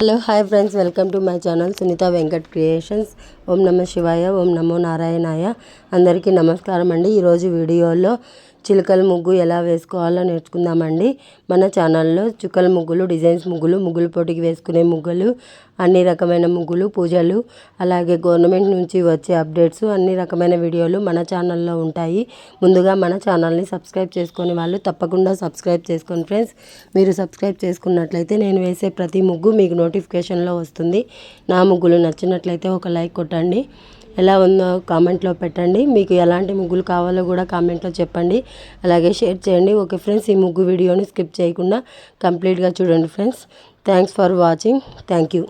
Hello hi friends. Welcome to my channel Sunitha Venkat creations. ఓం నమ శివాయ ఓం నమో నారాయణాయ. అందరికీ నమస్కారం అండి. ఈరోజు వీడియోలో చిలకల ముగ్గు ఎలా వేసుకోవాలో నేర్చుకుందామండి. మన ఛానల్లో చుక్కల ముగ్గులు డిజైన్స్ ముగ్గులు ముగ్గులు పోటీకి వేసుకునే ముగ్గులు అన్ని రకమైన ముగ్గులు పూజలు అలాగే గవర్నమెంట్ నుంచి వచ్చే అప్డేట్స్ అన్ని రకమైన వీడియోలు మన ఛానల్లో ఉంటాయి. ముందుగా మన ఛానల్ని సబ్స్క్రైబ్ చేసుకునే వాళ్ళు తప్పకుండా సబ్స్క్రైబ్ చేసుకోండి ఫ్రెండ్స్. మీరు సబ్స్క్రైబ్ చేసుకున్నట్లయితే నేను వేసే ప్రతి ముగ్గు మీకు నోటిఫికేషన్లో వస్తుంది. నా ముగ్గులు నచ్చినట్లయితే ఒక లైక్ కొట్టండి. ఎలా ఉందో కామెంట్లో పెట్టండి. మీకు ఎలాంటి ముగ్గులు కావాలో కూడా కామెంట్లో చెప్పండి. అలాగే షేర్ చేయండి. ఓకే ఫ్రెండ్స్ ఈ ముగ్గు వీడియోని స్కిప్ చేయకుండా కంప్లీట్గా చూడండి friends. Thanks for watching. Thank you.